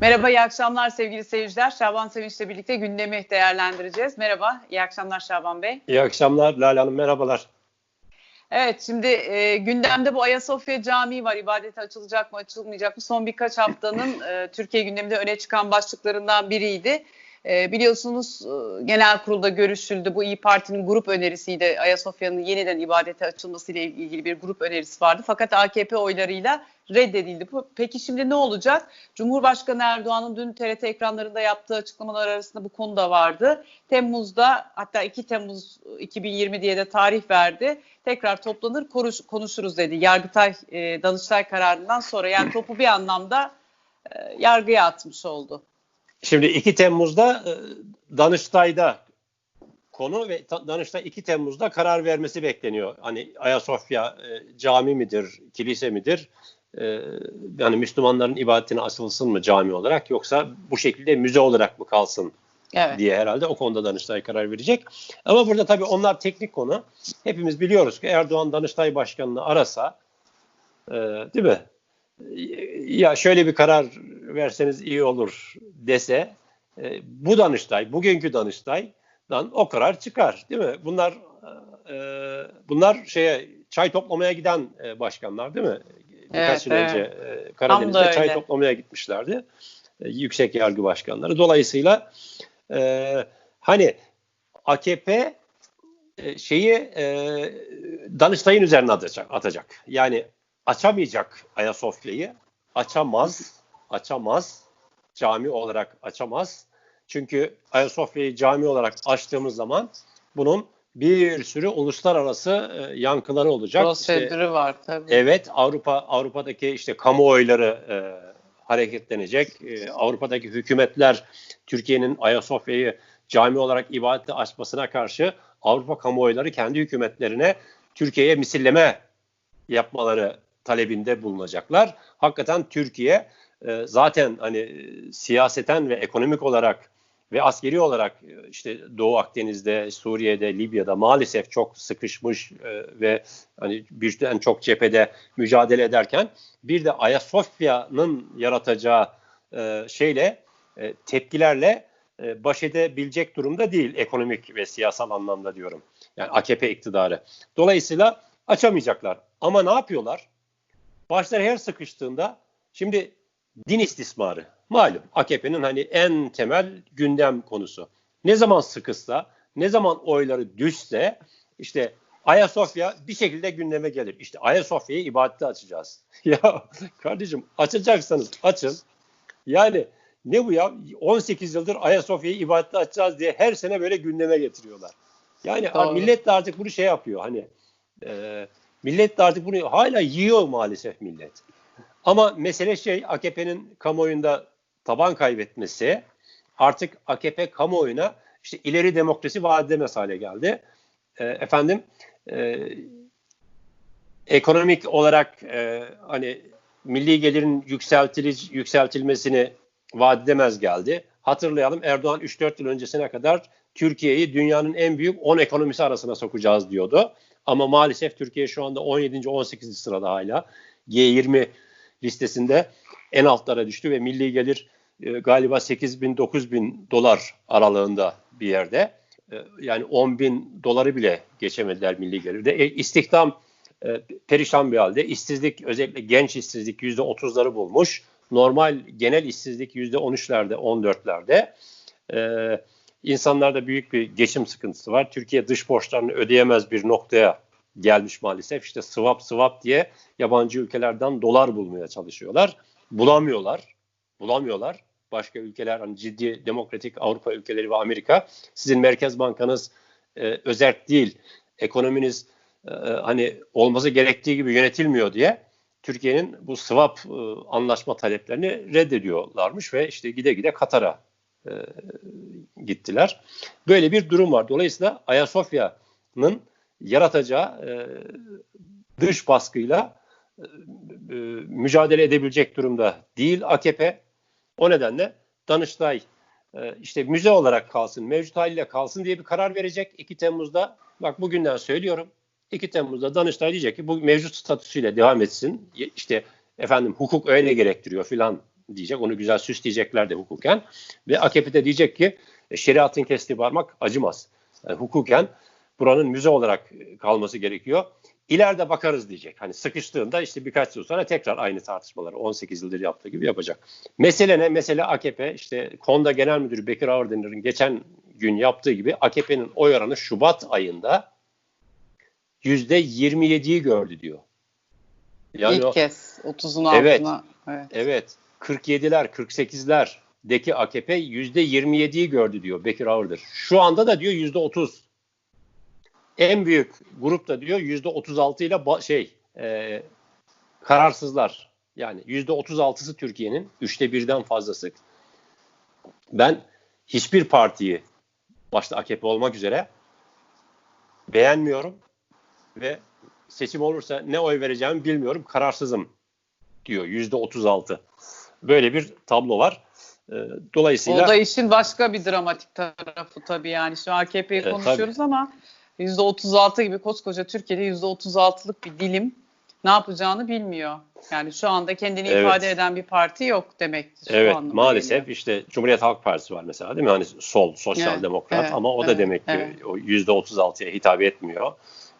Merhaba, iyi akşamlar sevgili seyirciler. Şaban Sevinç'le birlikte gündemi değerlendireceğiz. Merhaba, iyi akşamlar Şaban Bey. İyi akşamlar Lale Hanım, merhabalar. Evet, şimdi e, gündemde bu Ayasofya Camii var. İbadete açılacak mı, açılmayacak mı? Son birkaç haftanın e, Türkiye gündeminde öne çıkan başlıklarından biriydi. E, biliyorsunuz e, genel kurulda görüşüldü. Bu İyi Parti'nin grup önerisiydi. Ayasofya'nın yeniden ibadete açılmasıyla ilgili bir grup önerisi vardı. Fakat AKP oylarıyla reddedildi. Peki şimdi ne olacak? Cumhurbaşkanı Erdoğan'ın dün TRT ekranlarında yaptığı açıklamalar arasında bu konu da vardı. Temmuz'da hatta 2 Temmuz 2020 diye de tarih verdi. Tekrar toplanır konuş, konuşuruz dedi. Yargıtay, e, Danıştay kararından sonra yani topu bir anlamda e, yargıya atmış oldu. Şimdi 2 Temmuz'da e, Danıştay'da konu ve Danıştay 2 Temmuz'da karar vermesi bekleniyor. Hani Ayasofya e, cami midir, kilise midir? E, yani Müslümanların ibadetine asılsın mı cami olarak yoksa bu şekilde müze olarak mı kalsın evet. diye herhalde o konuda Danıştay karar verecek. Ama burada tabii onlar teknik konu. Hepimiz biliyoruz ki Erdoğan Danıştay Başkanı'nı arasa e, değil mi? Ya şöyle bir karar verseniz iyi olur dese e, bu Danıştay, bugünkü Danıştay'dan o karar çıkar değil mi? Bunlar e, bunlar şeye çay toplamaya giden e, başkanlar değil mi? Birkaç evet, yıl evet. önce e, Karadeniz'de çay toplamaya gitmişlerdi. E, yüksek yargı başkanları. Dolayısıyla e, hani AKP şeyi e, Danıştay'ın üzerine atacak, atacak. Yani açamayacak Ayasofya'yı. Açamaz açamaz. Cami olarak açamaz. Çünkü Ayasofya'yı cami olarak açtığımız zaman bunun bir sürü uluslararası e, yankıları olacak. Prosedürü işte, var tabii. Evet, Avrupa Avrupa'daki işte kamuoyları e, hareketlenecek. E, Avrupa'daki hükümetler Türkiye'nin Ayasofya'yı cami olarak ibadete açmasına karşı Avrupa kamuoyları kendi hükümetlerine Türkiye'ye misilleme yapmaları talebinde bulunacaklar. Hakikaten Türkiye e, zaten hani e, siyaseten ve ekonomik olarak ve askeri olarak e, işte Doğu Akdeniz'de, Suriye'de, Libya'da maalesef çok sıkışmış ve hani birden çok cephede mücadele ederken bir de Ayasofya'nın yaratacağı şeyle tepkilerle baş edebilecek durumda değil ekonomik ve siyasal anlamda diyorum. Yani AKP iktidarı. Dolayısıyla açamayacaklar. Ama ne yapıyorlar? Başlar her sıkıştığında şimdi din istismarı malum AKP'nin hani en temel gündem konusu. Ne zaman sıkışsa, ne zaman oyları düşse işte Ayasofya bir şekilde gündeme gelir. İşte Ayasofya'yı ibadete açacağız. ya kardeşim açacaksanız açın. Yani ne bu ya? 18 yıldır Ayasofya'yı ibadete açacağız diye her sene böyle gündeme getiriyorlar. Yani Doğru. millet de artık bunu şey yapıyor hani e, millet de artık bunu hala yiyor maalesef millet. Ama mesele şey AKP'nin kamuoyunda taban kaybetmesi artık AKP kamuoyuna işte ileri demokrasi vaat edemez hale geldi. E, efendim e, ekonomik olarak e, hani milli gelirin yükseltilic, yükseltilmesini vaat edemez geldi. Hatırlayalım Erdoğan 3-4 yıl öncesine kadar Türkiye'yi dünyanın en büyük 10 ekonomisi arasına sokacağız diyordu. Ama maalesef Türkiye şu anda 17. 18. sırada hala. G20 listesinde en altlara düştü ve milli gelir e, galiba 8 bin 9 bin dolar aralığında bir yerde. E, yani 10 bin doları bile geçemediler milli gelirde. E, istihdam e, perişan bir halde. İşsizlik özellikle genç işsizlik yüzde 30'ları bulmuş. Normal genel işsizlik yüzde 13'lerde 14'lerde. E, insanlarda büyük bir geçim sıkıntısı var. Türkiye dış borçlarını ödeyemez bir noktaya gelmiş maalesef. İşte swap swap diye yabancı ülkelerden dolar bulmaya çalışıyorlar. Bulamıyorlar. Bulamıyorlar. Başka ülkeler hani ciddi demokratik Avrupa ülkeleri ve Amerika sizin merkez bankanız e, özerk değil. Ekonominiz e, hani olması gerektiği gibi yönetilmiyor diye Türkiye'nin bu swap e, anlaşma taleplerini reddediyorlarmış ve işte gide gide Katar'a e, gittiler. Böyle bir durum var. Dolayısıyla Ayasofya'nın yaratacağı e, dış baskıyla e, mücadele edebilecek durumda değil AKP. O nedenle Danıştay e, işte müze olarak kalsın, mevcut haliyle kalsın diye bir karar verecek 2 Temmuz'da. Bak bugünden söylüyorum. 2 Temmuz'da Danıştay diyecek ki bu mevcut statüsüyle devam etsin. İşte efendim hukuk öyle gerektiriyor filan diyecek. Onu güzel süsleyecekler de hukuken. Ve AKP'de diyecek ki e, şeriatın kestiği parmak acımaz. Yani hukuken buranın müze olarak kalması gerekiyor. İleride bakarız diyecek. Hani sıkıştığında işte birkaç yıl sonra tekrar aynı tartışmaları 18 yıldır yaptığı gibi yapacak. Mesele ne? Mesele AKP işte Konda Genel Müdürü Bekir Ağırdenir'in geçen gün yaptığı gibi AKP'nin oy oranı Şubat ayında %27'yi gördü diyor. Yani İlk o, kez 30'un evet, altına. Evet. Evet. 47'ler, 48'ler deki AKP %27'yi gördü diyor Bekir Ağırdır. Şu anda da diyor %30. En büyük grup da diyor %36 ile şey e, kararsızlar. Yani %36'sı Türkiye'nin üçte birden fazlası. Ben hiçbir partiyi başta AKP olmak üzere beğenmiyorum ve seçim olursa ne oy vereceğimi bilmiyorum. Kararsızım diyor yüzde 36. Böyle bir tablo var. Ee, dolayısıyla o da işin başka bir dramatik tarafı tabii yani şu AKP'yi e, konuşuyoruz tabii. ama yüzde 36 gibi koskoca Türkiye'de yüzde 36'lık bir dilim ne yapacağını bilmiyor. Yani şu anda kendini evet. ifade eden bir parti yok demektir. Evet maalesef geliyor. işte Cumhuriyet Halk Partisi var mesela değil mi? Hani sol, sosyal evet, demokrat evet, ama o da evet, demek ki evet. o %36'ya hitap etmiyor.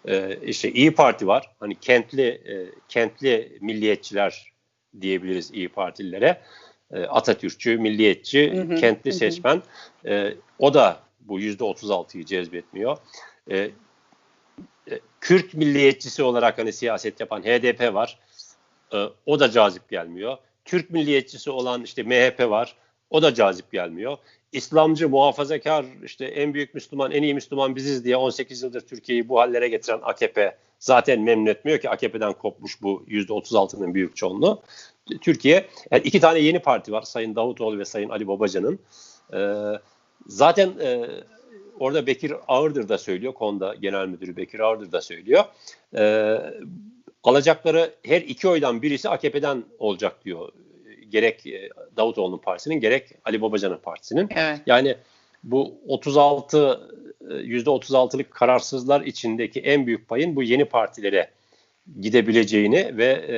Ee, işte İyi Parti var. Hani kentli e, kentli milliyetçiler diyebiliriz İyi Partililere. E, Atatürkçü, milliyetçi, hı hı, kentli hı. seçmen. E, o da bu %36'yı cezbetmiyor. E, e, Kürt milliyetçisi olarak hani siyaset yapan HDP var. E, o da cazip gelmiyor. Türk milliyetçisi olan işte MHP var. O da cazip gelmiyor. İslamcı, muhafazakar, işte en büyük Müslüman, en iyi Müslüman biziz diye 18 yıldır Türkiye'yi bu hallere getiren AKP zaten memnun etmiyor ki AKP'den kopmuş bu %36'nın büyük çoğunluğu. Türkiye, yani iki tane yeni parti var Sayın Davutoğlu ve Sayın Ali Babacan'ın. Ee, zaten e, orada Bekir Ağırdır da söylüyor, Konda Genel Müdürü Bekir Ağırdır da söylüyor. Ee, alacakları her iki oydan birisi AKP'den olacak diyor gerek e, Davutoğlu'nun partisinin gerek Ali Babacan'ın partisinin. Evet. Yani bu 36 %36'lık e, kararsızlar içindeki en büyük payın bu yeni partilere gidebileceğini ve e,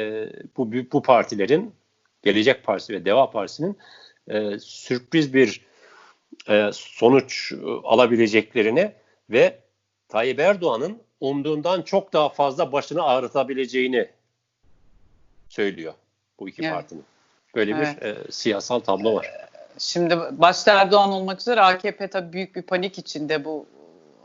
bu bu partilerin Gelecek Partisi ve Deva Partisi'nin e, sürpriz bir e, sonuç alabileceklerini ve Tayyip Erdoğan'ın umduğundan çok daha fazla başını ağrıtabileceğini söylüyor bu iki evet. partinin. Böyle evet. bir e, siyasal tablo var. Şimdi başta Erdoğan olmak üzere AKP tabii büyük bir panik içinde bu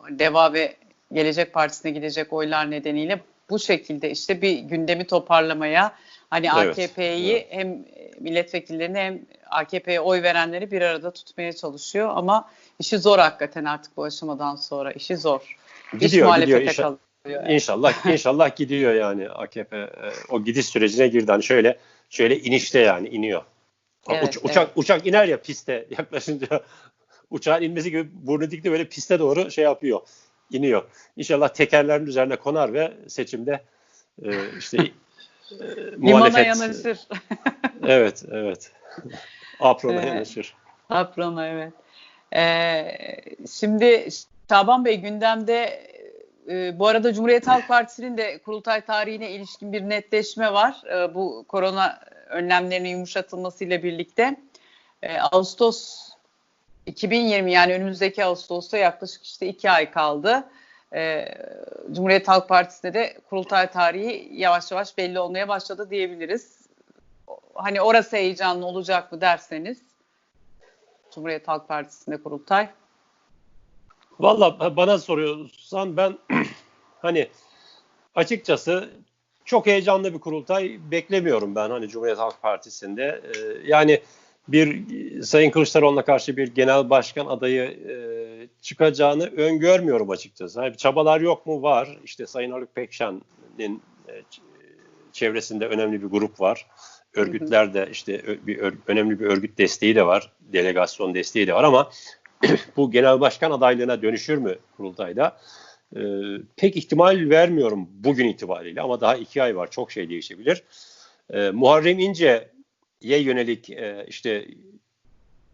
Deva ve Gelecek Partisi'ne gidecek oylar nedeniyle bu şekilde işte bir gündemi toparlamaya hani evet, AKP'yi evet. hem milletvekillerini hem AKP'ye oy verenleri bir arada tutmaya çalışıyor ama işi zor hakikaten artık bu aşamadan sonra işi zor. Gidiyor, gidiyor. İnşallah, kalıyor. İnşallah, inşallah gidiyor yani AKP e, o gidiş sürecine girdi. Hani şöyle şöyle inişte yani iniyor. Evet, Uç, uçak evet. uçak iner ya piste yaklaşınca uçağın inmesi gibi burnu dikti böyle piste doğru şey yapıyor. iniyor. İnşallah tekerlerin üzerine konar ve seçimde e, işte e, muhalefet. yanaşır. evet, evet. Aprona evet. yanaşır. Aprona evet. Ee, şimdi Şaban Bey gündemde e, bu arada Cumhuriyet Halk Partisi'nin de kurultay tarihine ilişkin bir netleşme var. E, bu korona önlemlerinin yumuşatılmasıyla birlikte. E, Ağustos 2020 yani önümüzdeki Ağustos'ta yaklaşık işte iki ay kaldı. E, Cumhuriyet Halk Partisi'nde de kurultay tarihi yavaş yavaş belli olmaya başladı diyebiliriz. Hani orası heyecanlı olacak mı derseniz Cumhuriyet Halk Partisi'nde kurultay. Valla bana soruyorsan ben hani açıkçası çok heyecanlı bir kurultay beklemiyorum ben hani Cumhuriyet Halk Partisi'nde. Ee, yani bir Sayın Kılıçdaroğlu'na karşı bir genel başkan adayı e, çıkacağını öngörmüyorum açıkçası. Yani çabalar yok mu? Var. İşte Sayın Haluk Pekşen'in e, çevresinde önemli bir grup var. Örgütler de işte bir önemli bir örgüt desteği de var. Delegasyon desteği de var ama bu genel başkan adaylığına dönüşür mü kurultayda? Ee, pek ihtimal vermiyorum bugün itibariyle ama daha iki ay var çok şey değişebilir. Ee, Muharrem İnce'ye yönelik e, işte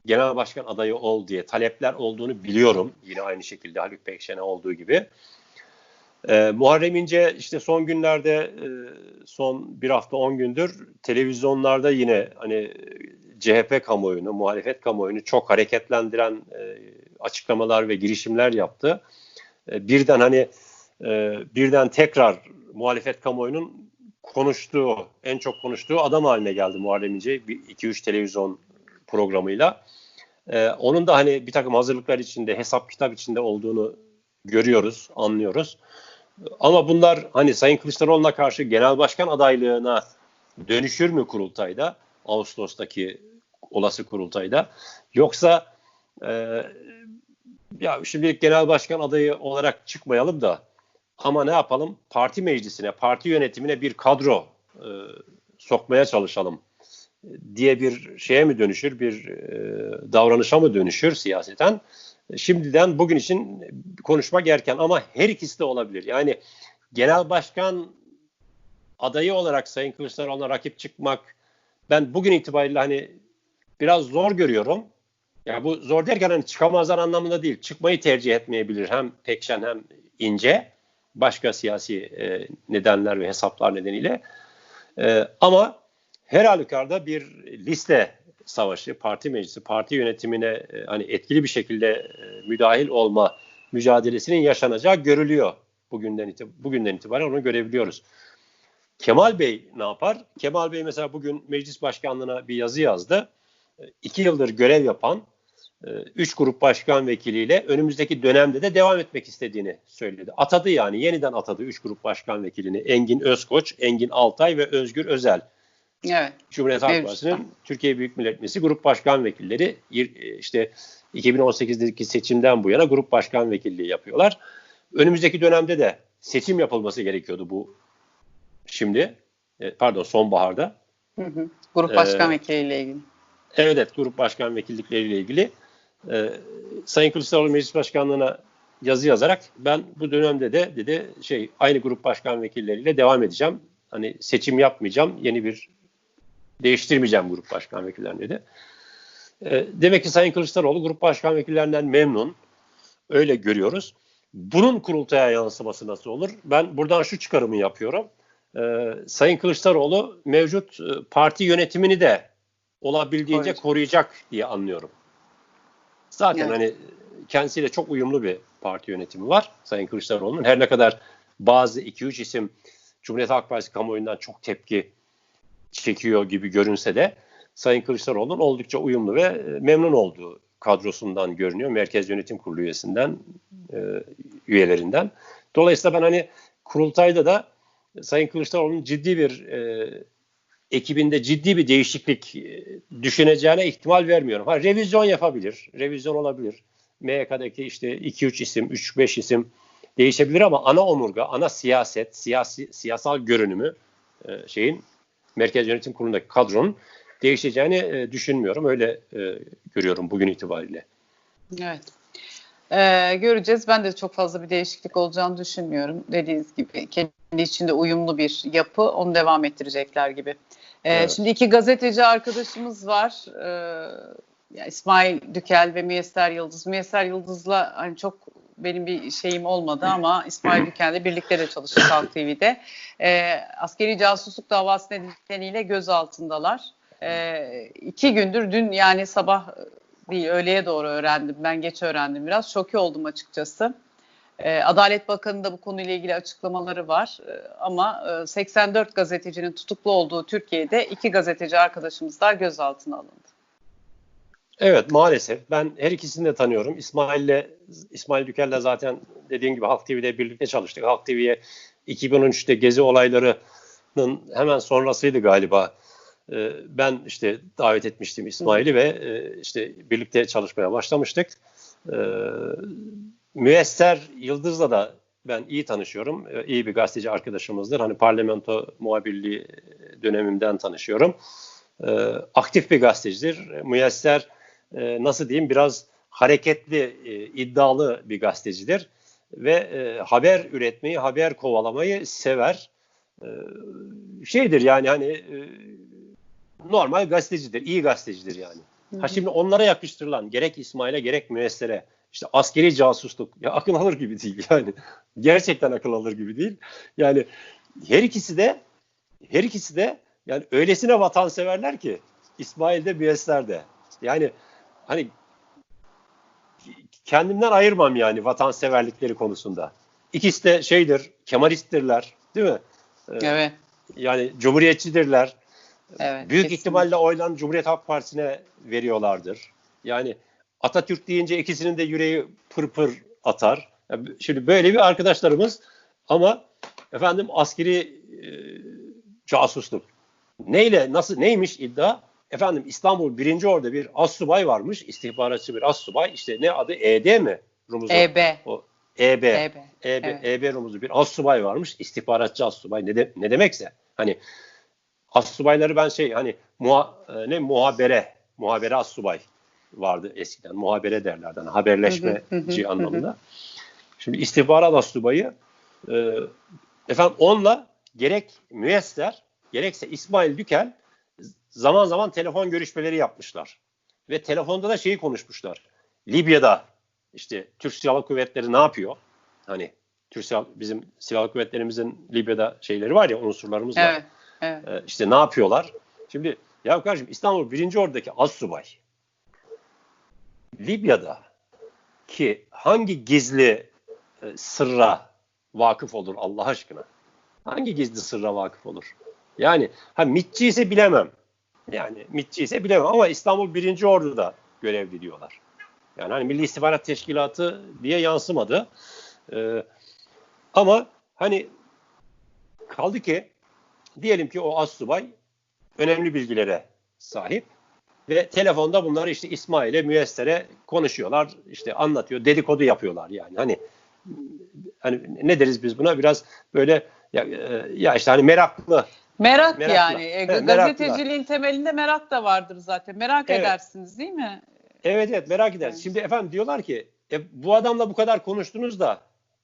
genel başkan adayı ol diye talepler olduğunu biliyorum. Yine aynı şekilde Haluk Pekşen'e olduğu gibi. Ee, Muharrem İnce işte son günlerde e, son bir hafta on gündür televizyonlarda yine hani CHP kamuoyunu, muhalefet kamuoyunu çok hareketlendiren e, açıklamalar ve girişimler yaptı. E, birden hani birden tekrar muhalefet kamuoyunun konuştuğu, en çok konuştuğu adam haline geldi Muharrem İnce 2-3 televizyon programıyla. E, onun da hani bir takım hazırlıklar içinde, hesap kitap içinde olduğunu görüyoruz, anlıyoruz. Ama bunlar hani Sayın Kılıçdaroğlu'na karşı genel başkan adaylığına dönüşür mü kurultayda? Ağustos'taki olası kurultayda. Yoksa e, ya şimdilik genel başkan adayı olarak çıkmayalım da ama ne yapalım? Parti meclisine, parti yönetimine bir kadro e, sokmaya çalışalım diye bir şeye mi dönüşür, bir e, davranışa mı dönüşür siyaseten? Şimdiden bugün için konuşmak erken ama her ikisi de olabilir. Yani genel başkan adayı olarak Sayın Kılıçdaroğlu'na rakip çıkmak ben bugün itibariyle hani biraz zor görüyorum. Yani bu zor derken hani çıkamazlar anlamında değil. Çıkmayı tercih etmeyebilir hem Pekşen hem İnce. Başka siyasi e, nedenler ve hesaplar nedeniyle. E, ama her halükarda bir liste savaşı, parti meclisi, parti yönetimine e, hani etkili bir şekilde e, müdahil olma mücadelesinin yaşanacağı görülüyor. Bugünden, itib bugünden itibaren onu görebiliyoruz. Kemal Bey ne yapar? Kemal Bey mesela bugün meclis başkanlığına bir yazı yazdı. E, iki yıldır görev yapan e, üç grup başkan vekiliyle önümüzdeki dönemde de devam etmek istediğini söyledi. Atadı yani yeniden atadı üç grup başkan vekilini. Engin Özkoç, Engin Altay ve Özgür Özel. Evet. Cumhuriyet Halk Partisi'nin Türkiye Büyük Millet Meclisi grup başkan vekilleri işte 2018'deki seçimden bu yana grup başkan vekilliği yapıyorlar. Önümüzdeki dönemde de seçim yapılması gerekiyordu bu şimdi. E, pardon sonbaharda. Hı hı. Grup başkan ee, vekiliyle ilgili. Evet, evet grup başkan vekillikleriyle ilgili. Ee, Sayın Kılıçdaroğlu meclis başkanlığına yazı yazarak ben bu dönemde de dedi şey aynı grup başkan vekilleriyle devam edeceğim. Hani seçim yapmayacağım. Yeni bir değiştirmeyeceğim grup başkan vekillerini dedi. E, demek ki Sayın Kılıçdaroğlu grup başkan vekillerinden memnun. Öyle görüyoruz. Bunun kurultaya yansıması nasıl olur? Ben buradan şu çıkarımı yapıyorum. E, Sayın Kılıçdaroğlu mevcut e, parti yönetimini de olabildiğince evet. koruyacak diye anlıyorum. Zaten evet. hani kendisiyle çok uyumlu bir parti yönetimi var Sayın Kılıçdaroğlu'nun. Her ne kadar bazı 2-3 isim Cumhuriyet Halk Partisi kamuoyundan çok tepki çekiyor gibi görünse de Sayın Kılıçdaroğlu'nun oldukça uyumlu ve e, memnun olduğu kadrosundan görünüyor. Merkez Yönetim Kurulu üyesinden, e, üyelerinden. Dolayısıyla ben hani kurultayda da Sayın Kılıçdaroğlu'nun ciddi bir e, ekibinde ciddi bir değişiklik e, düşüneceğine ihtimal vermiyorum. Ha revizyon yapabilir, revizyon olabilir. MYK'daki işte 2-3 isim, 3-5 isim değişebilir ama ana omurga, ana siyaset, siyasi siyasal görünümü e, şeyin Merkez Yönetim Kurulu'ndaki kadronun değişeceğini e, düşünmüyorum. Öyle e, görüyorum bugün itibariyle. Evet. Ee, göreceğiz. Ben de çok fazla bir değişiklik olacağını düşünmüyorum. Dediğiniz gibi kendi içinde uyumlu bir yapı onu devam ettirecekler gibi. Ee, evet. Şimdi iki gazeteci arkadaşımız var. Ee, İsmail Dükel ve Müyesser Yıldız. Müyesser Yıldız'la hani çok benim bir şeyim olmadı ama İsmail Büken'le birlikte de çalıştık Halk TV'de. E, askeri casusluk davası nedeniyle gözaltındalar. E, iki gündür dün yani sabah değil öğleye doğru öğrendim. Ben geç öğrendim biraz. Şoke oldum açıkçası. E, Adalet Bakanı da bu konuyla ilgili açıklamaları var. E, ama e, 84 gazetecinin tutuklu olduğu Türkiye'de iki gazeteci arkadaşımızlar gözaltına alındı. Evet maalesef. Ben her ikisini de tanıyorum. İsmail'le İsmail Dükel'le zaten dediğim gibi Halk TV'de birlikte çalıştık. Halk TV'ye 2013'te gezi olaylarının hemen sonrasıydı galiba. Ee, ben işte davet etmiştim İsmail'i ve e, işte birlikte çalışmaya başlamıştık. Ee, Müesser Yıldız'la da ben iyi tanışıyorum. Ee, iyi bir gazeteci arkadaşımızdır. Hani parlamento muhabirliği dönemimden tanışıyorum. Aktif bir gazetecidir. Müesser e, nasıl diyeyim biraz hareketli, e, iddialı bir gazetecidir ve e, haber üretmeyi, haber kovalamayı sever. E, şeydir yani hani e, normal gazetecidir, iyi gazetecidir yani. Ha şimdi onlara yakıştırılan gerek İsmail'e gerek müessere işte askeri casusluk ya akıl alır gibi değil yani. Gerçekten akıl alır gibi değil. Yani her ikisi de her ikisi de yani öylesine vatanseverler ki İsmail de Müyesser de. Yani hani kendimden ayırmam yani vatanseverlikleri konusunda. İkisi de şeydir, Kemalisttirler değil mi? Ee, Evet. Yani Cumhuriyetçidirler. Evet. Büyük kesinlikle. ihtimalle oylan Cumhuriyet Halk Partisi'ne veriyorlardır. Yani Atatürk deyince ikisinin de yüreği pırpır atar. Yani Şimdi böyle bir arkadaşlarımız ama efendim askeri e, casusluk. Neyle, nasıl, neymiş iddia? Efendim İstanbul birinci Orada bir assubay varmış, istihbaratçı bir assubay. İşte ne adı? ED mi? Rumuzu. EB. O, EB. EB. EB, Evet. EB Rumuzlu bir assubay varmış. istihbaratçı assubay. Ne, de, ne demekse. Hani assubayları ben şey hani muha, e, ne muhabere, muhabere assubay vardı eskiden. Muhabere derlerdi. Hani haberleşmeci anlamında. Şimdi istihbarat assubayı e, efendim onunla gerek müesser gerekse İsmail Dükel zaman zaman telefon görüşmeleri yapmışlar. Ve telefonda da şeyi konuşmuşlar. Libya'da işte Türk Silahlı Kuvvetleri ne yapıyor? Hani Türk Silahlı, bizim silahlı kuvvetlerimizin Libya'da şeyleri var ya unsurlarımız var. Evet. Evet. Ee, işte ne yapıyorlar? Şimdi ya kardeşim İstanbul 1. Ordu'daki assubay Libya'da ki hangi gizli e, sırra vakıf olur Allah aşkına? Hangi gizli sırra vakıf olur? Yani ha MİTçi ise bilemem. Yani MİTçi ise bilemem ama İstanbul 1. Ordu'da görevli diyorlar. Yani hani Milli İstihbarat Teşkilatı diye yansımadı. Ee, ama hani kaldı ki diyelim ki o assubay önemli bilgilere sahip ve telefonda bunları işte İsmail'e, Müyesser'e konuşuyorlar, işte anlatıyor, dedikodu yapıyorlar yani. Hani hani ne deriz biz buna? Biraz böyle ya, e, ya işte hani meraklı. Merak Merakla. yani. E, Evet, gazeteciliğin temelinde merak da vardır zaten. Merak Evet. edersiniz değil mi? Evet evet merak ederiz. Evet. Şimdi efendim diyorlar ki e, bu adamla bu kadar konuştunuz da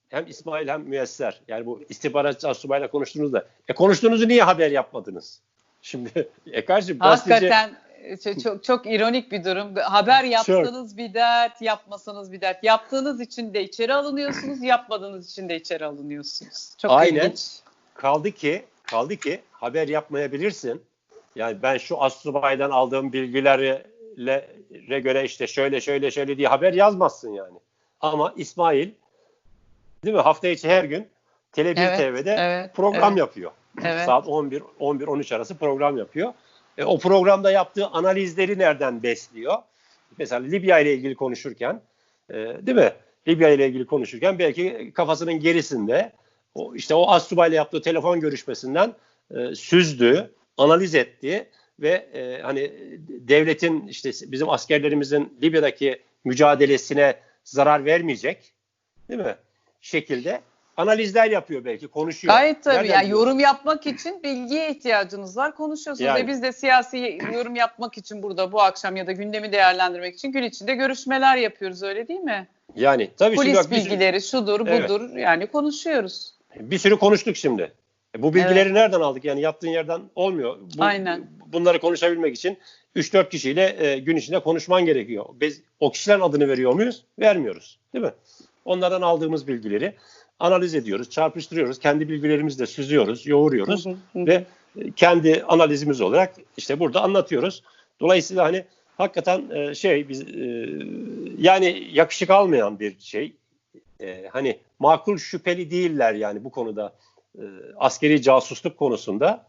hem İsmail hem Müyesser yani bu istihbaratçı asubayla konuştunuz da e konuştuğunuzu niye haber yapmadınız? Şimdi e kardeşim Hakikaten e, çok, çok çok ironik bir durum. Haber yapsanız bir dert, yapmasanız bir dert. Yaptığınız için de içeri alınıyorsunuz, yapmadığınız için de içeri alınıyorsunuz. Çok Aynen. ilginç. kaldı ki kaldı ki haber yapmayabilirsin. Yani ben şu astsubaydan aldığım bilgilerle göre işte şöyle şöyle şöyle diye haber yazmazsın yani. Ama İsmail değil mi hafta içi her gün Tele1 Evet, TV'de evet, program evet. yapıyor. Evet. Saat 11 11 13 arası program yapıyor. E, o programda yaptığı analizleri nereden besliyor? Mesela Libya ile ilgili konuşurken e, değil mi? Libya ile ilgili konuşurken belki kafasının gerisinde o işte o astsubayla yaptığı telefon görüşmesinden e, süzdü, analiz etti ve e, hani devletin işte bizim askerlerimizin Libya'daki mücadelesine zarar vermeyecek değil mi? şekilde analizler yapıyor belki, konuşuyor. Gayet tabii. Nereden Yani yorum yapmak için bilgiye ihtiyacınız var. Konuşuyorsunuz Yani. ve biz de siyasi yorum yapmak için burada bu akşam ya da gündemi değerlendirmek için gün içinde görüşmeler yapıyoruz öyle değil mi? Yani tabii şimdi Polis bak bir sürü- bilgileri şudur Evet. budur yani konuşuyoruz. Bir sürü konuştuk şimdi. E, bu bilgileri nereden aldık? Yani yattığın yerden olmuyor. Bu, Aynen. Bunları konuşabilmek için 3-4 kişiyle e, gün içinde konuşman gerekiyor. Biz o kişilerin adını veriyor muyuz? Vermiyoruz. Değil mi? Onlardan aldığımız bilgileri analiz ediyoruz, çarpıştırıyoruz. Kendi bilgilerimizle süzüyoruz, yoğuruyoruz Hı hı, hı. ve kendi analizimiz olarak işte burada anlatıyoruz. Dolayısıyla hani hakikaten e, şey biz e, yani yakışık almayan bir şey. E, hani makul şüpheli değiller yani bu konuda e, askeri casusluk konusunda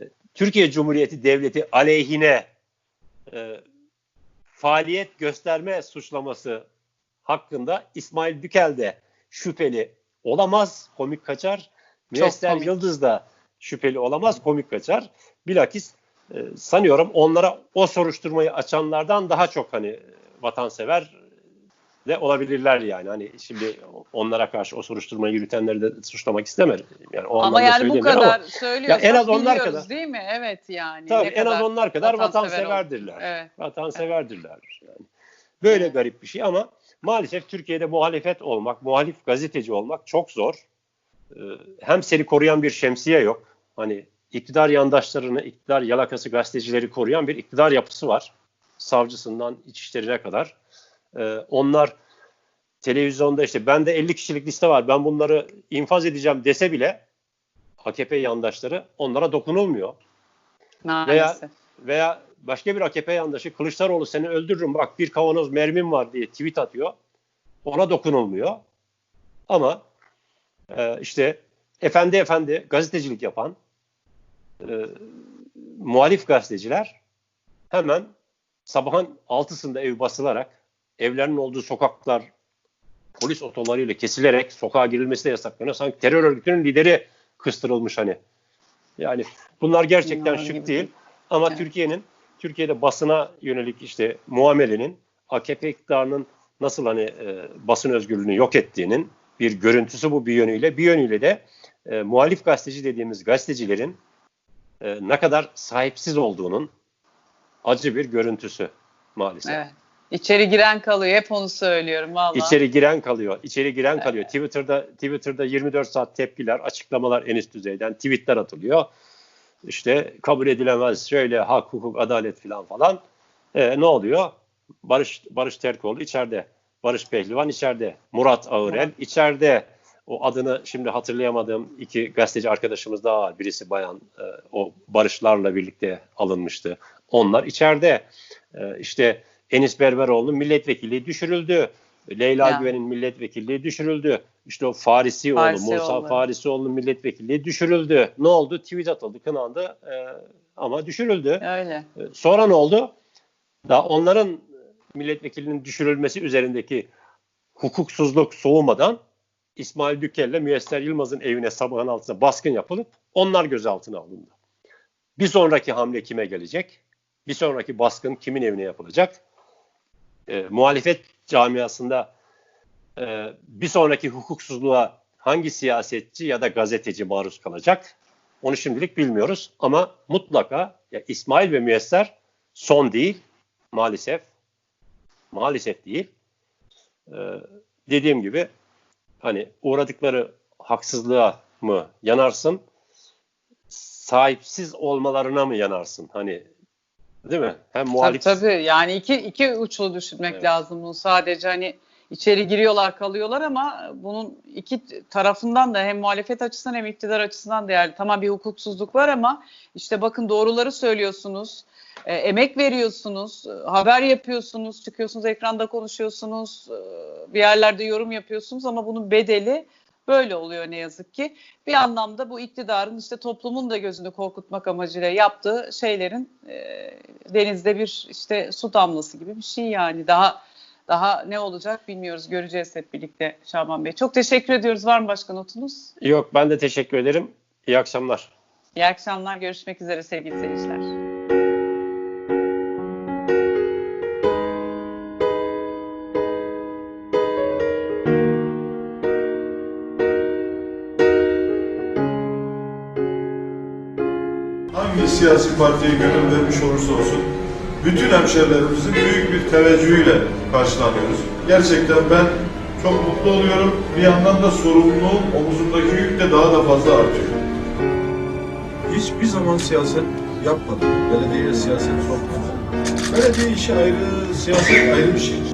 e, Türkiye Cumhuriyeti Devleti aleyhine e, faaliyet gösterme suçlaması hakkında İsmail Bükel de şüpheli olamaz, komik kaçar. Müesser komik. Yıldız da şüpheli olamaz, komik kaçar. Bilakis e, sanıyorum onlara o soruşturmayı açanlardan daha çok hani vatansever de olabilirler yani. Hani şimdi onlara karşı o soruşturmayı yürütenleri de suçlamak istemerim. Yani o Ama yani bu kadar ama söylüyorsak en az onlar kadar. değil mi? Evet yani. tabii en az onlar kadar vatansever vatanseverdirler. Evet. Vatanseverdirler yani. Böyle Evet. garip bir şey ama maalesef Türkiye'de muhalefet olmak, muhalif gazeteci olmak çok zor. Ee, hem seni koruyan bir şemsiye yok. Hani iktidar yandaşlarını, iktidar yalakası gazetecileri koruyan bir iktidar yapısı var. Savcısından içişlerine kadar. Ee, onlar televizyonda işte bende 50 kişilik liste var ben bunları infaz edeceğim dese bile AKP yandaşları onlara dokunulmuyor. Veya Maalesef. veya başka bir AKP yandaşı Kılıçdaroğlu seni öldürürüm bak bir kavanoz mermim var diye tweet atıyor. Ona dokunulmuyor. Ama e, işte efendi efendi gazetecilik yapan e, muhalif gazeteciler hemen sabahın altısında ev basılarak evlerinin olduğu sokaklar polis otolarıyla kesilerek sokağa girilmesi de yasaklanıyor. Sanki terör örgütünün lideri kıstırılmış hani. Yani bunlar gerçekten Bunlar şık gibi değil. Ama Evet. Türkiye'nin Türkiye'de basına yönelik işte muamelenin AKP iktidarının nasıl hani e, basın özgürlüğünü yok ettiğinin bir görüntüsü bu bir yönüyle. Bir yönüyle de e, muhalif gazeteci dediğimiz gazetecilerin e, ne kadar sahipsiz olduğunun acı bir görüntüsü maalesef. Evet. İçeri giren kalıyor. Hep onu söylüyorum valla. İçeri giren kalıyor. İçeri giren kalıyor. Twitter'da Twitter'da 24 saat tepkiler, açıklamalar en üst düzeyden tweetler atılıyor. İşte kabul edilemez şöyle hak, hukuk, adalet falan falan. E, ne oluyor? Barış Barış Terkoğlu içeride. Barış Pehlivan içeride. Murat Ağırel Murat. içeride. O adını şimdi hatırlayamadığım iki gazeteci arkadaşımız daha var. Birisi bayan. e, o Barışlarla birlikte alınmıştı. Onlar içeride. E, işte Enis Berberoğlu milletvekilliği düşürüldü. Leyla Ya. Güven'in milletvekilliği düşürüldü. İşte o Farisioğlu, Farisioğlu. Musa Farisioğlu'nun milletvekilliği düşürüldü. Ne oldu? Tweet atıldı, kınandı e, ama düşürüldü. Öyle. E, Sonra ne oldu? Daha onların milletvekilinin düşürülmesi üzerindeki hukuksuzluk soğumadan İsmail Dükel'le Müyesser Yılmaz'ın evine sabahın altında baskın yapılıp onlar gözaltına alındı. Bir sonraki hamle kime gelecek? Bir sonraki baskın kimin evine yapılacak? E, muhalefet camiasında e, bir sonraki hukuksuzluğa hangi siyasetçi ya da gazeteci maruz kalacak? Onu şimdilik bilmiyoruz ama mutlaka ya İsmail ve Müyesser son değil maalesef. Maalesef değil. Ee, dediğim gibi hani uğradıkları haksızlığa mı yanarsın? Sahipsiz olmalarına mı yanarsın? Hani değil mi? Hem Tabii muhalif tabii. Yani iki, iki uçlu düşünmek Evet. lazım bunu. Sadece hani içeri giriyorlar kalıyorlar ama bunun iki tarafından da hem muhalefet açısından hem iktidar açısından da yani tamam bir hukuksuzluk var ama işte bakın doğruları söylüyorsunuz. e, emek veriyorsunuz, e, haber yapıyorsunuz, çıkıyorsunuz ekranda konuşuyorsunuz, e, bir yerlerde yorum yapıyorsunuz ama bunun bedeli böyle oluyor ne yazık ki. Bir anlamda bu iktidarın işte toplumun da gözünü korkutmak amacıyla yaptığı şeylerin e, denizde bir işte su damlası gibi bir şey yani daha daha ne olacak bilmiyoruz göreceğiz hep birlikte Şaban Bey. Çok teşekkür ediyoruz. Var mı başka notunuz? yok ben de teşekkür ederim. İyi akşamlar. İyi akşamlar. Görüşmek üzere sevgili seyirciler. Siyasi partiye gönül vermiş olursa olsun bütün hemşerilerimizin büyük bir teveccühüyle karşılanıyoruz. Gerçekten ben çok mutlu oluyorum. Bir yandan da sorumluluğum omuzumdaki yük de daha da fazla artıyor. hiçbir zaman siyaset yapmadım. Belediyeye siyaset sokmadım. Belediye işi ayrı, siyaset ayrı bir şey.